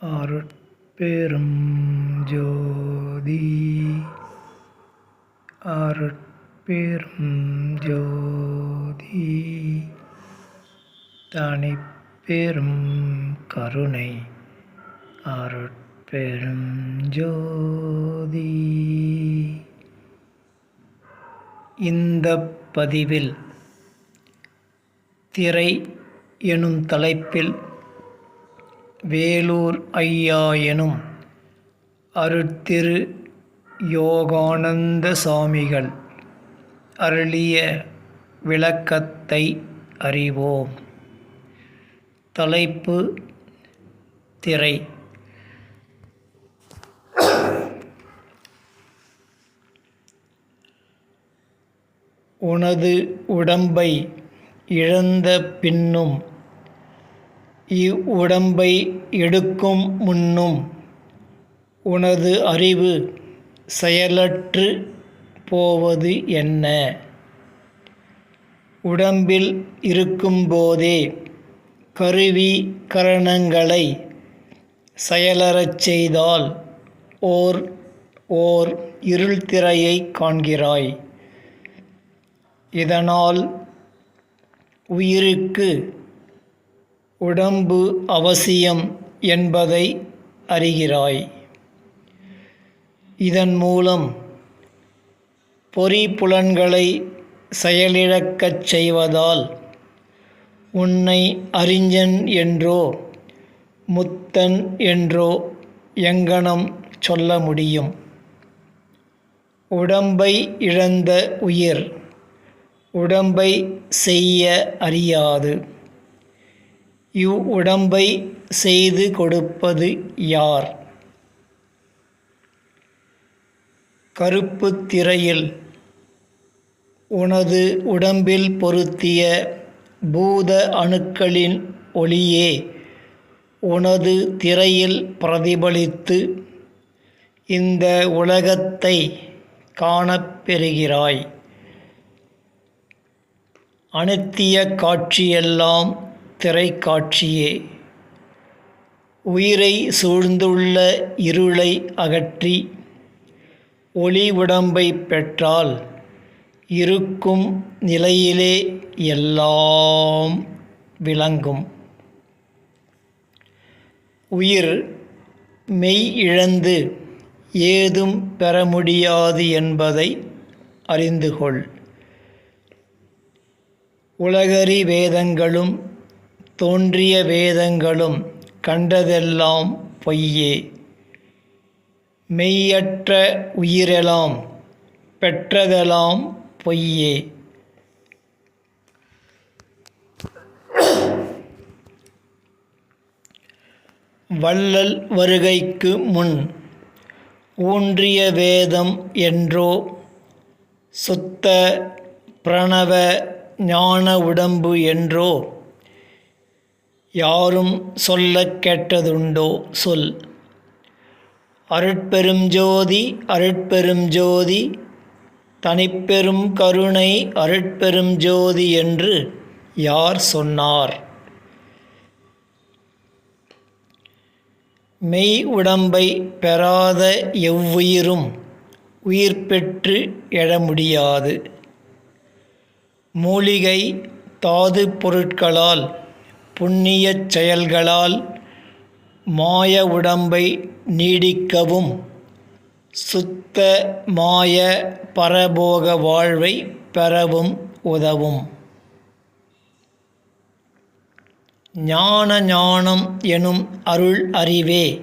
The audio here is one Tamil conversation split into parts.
அருட்பெரும் ஜோதி அருட்பெரும் ஜோதி தனிப்பெரும் கருணை. அருட்பெரும் ஜோதி இந்த பதிவில் திரை எனும் தலைப்பில் வேலூர் ஐயா எனும் அருட்திரு யோகானந்த சாமிகள் அருளிய விளக்கத்தை அறிவோம். தலைப்பு திரை. உனது உடம்பை இழந்த பின்னும் இவ்வுடம்பை எடுக்கும் முன்னும் உனது அறிவு செயலற்று போவது என்ன? உடம்பில் இருக்கும்போதே கருவி கரணங்களை செயலறச் செய்தால் ஓர் ஓர் இருள் திரையை காண்கிறாய். இதனால் உயிருக்கு உடம்பு அவசியம் என்பதை அறிகிறாய். இதன் மூலம் பொறிப்புலன்களை செயலிழக்கச் செய்வதால் உன்னை அறிஞன் என்றோ முத்தன் என்றோ எங்கனம் சொல்ல முடியும். உடம்பை இழந்த உயிர் உடம்பை செய்ய அறியாது. இவ் உடம்பை செய்து கொடுப்பது யார்? கருப்பு திரையில் உனது உடம்பில் பொருத்திய பூத அணுக்களின் ஒளியே உனது திரையில் பிரதிபலித்து இந்த உலகத்தை காணப்பெறுகிறாய் அனுத்திய காட்சியெல்லாம் திரைக்காட்சியே. உயிரை சூழ்ந்துள்ள இருளை அகற்றி ஒளி உடம்பை பெற்றால் இருக்கும் நிலையிலே எல்லாம் விளங்கும். உயிர் மெய் இழந்து ஏதும் பெற முடியாது என்பதை அறிந்து கொள் உலகறி வேதங்களும் தோன்றிய வேதங்களும் கண்டதெல்லாம் பொய்யே. மெய்யற்ற உயிரெல்லாம் பெற்றதெல்லாம் பொய்யே. வள்ளல் வருகைக்கு முன் ஊன்றிய வேதம் என்றோ சுத்த பிரணவ ஞான உடம்பு என்றோ யாரும் சொல்லக் கேட்டதுண்டோ? சொல். அருட்பெரும் ஜோதி அருட்பெரும் ஜோதி தனிப்பெரும் கருணை அருட்பெரும் ஜோதி என்று யார் சொன்னார்? மெய் உடம்பை பெறாத எவ்வுயிரும் உயிர் பெற்று எழ முடியாது. மூலிகை தாது பொருட்களால் புண்ணியச் செயல்களால் மாய உடம்பை நீடிக்கவும். சுத்த மாய பரபோக வாழ்வை பெறவும் உதவும். ஞான ஞானம் எனும் அருள் அறிவே.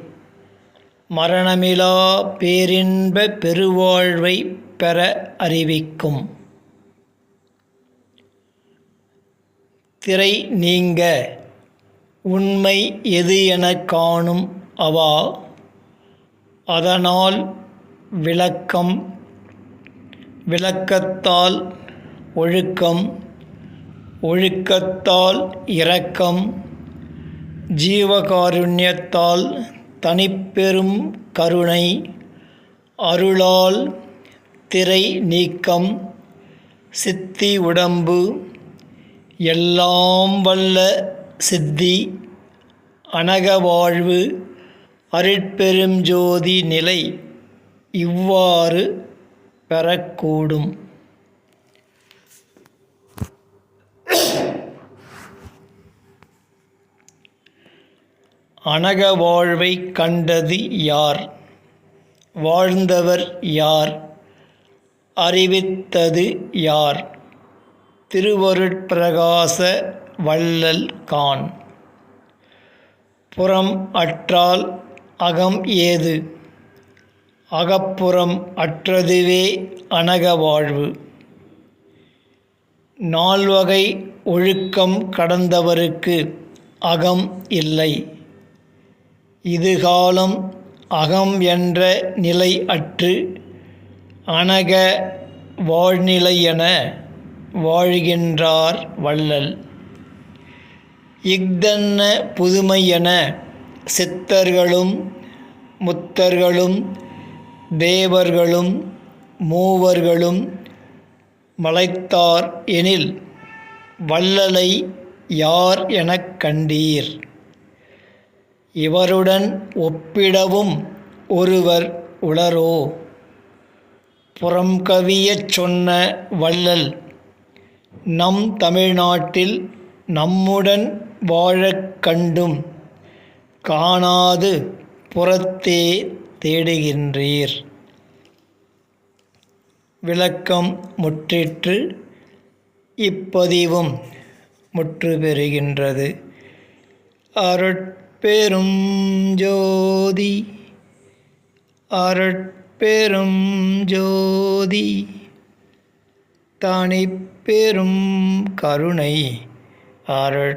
மரணமிலா பேரின்ப பெருவாழ்வை பெற அறிவிக்கும். திரை நீங்க. உண்மை எது எனக் காணும் அவா? அதனால் விளக்கம் விளக்கத்தால் ஒழுக்கம் ஒழுக்கத்தால் இரக்கம் ஜீவகாருண்யத்தால் தனிப்பெரும் கருணை அருளால் திரை நீக்கம் சித்தி உடம்பு எல்லாம் வல்ல சித்தி அனகவாழ்வு அருட்பெருஞ்சோதி நிலை இவ்வாறு பெறக்கூடும். அனக வாழ்வை கண்டது யார்? வாழ்ந்தவர் யார்? அறிவித்தது யார்? திருவருட்பிரகாச வள்ளல் கான். புறம் அற்றால் அகம் ஏது? அகப்புறம் அற்றதுவே அனக வாழ்வு. நால்வகை ஒழுக்கம் கடந்தவருக்கு அகம் இல்லை. இதுகாலம் அகம் என்ற நிலை அற்று அனக வாழ்நிலை என வாழ்கின்றார் வள்ளல். இஃதென்ன புதுமை என சித்தர்களும் முத்தர்களும் தேவர்களும் மூவர்களும் மலைத்தார் எனில் வள்ளலை யார் எனக் கண்டீர்? இவருடன் ஒப்பிடவும் ஒருவர் உளரோ? புறம்கவியச் சொன்ன வள்ளல் நம் தமிழ்நாட்டில் நம்முடன் வாழக் கண்டும் காணாது புறத்தே தேடுகின்றீர். விளக்கம் முற்றிற்று இப்பதிவும் முற்று பெறுகின்றது அருட்பெரும் ஜோதி அருட்பெரும் ஜோதி தனிப்பெரும் கருணை அருட்பெருஞ்சோதி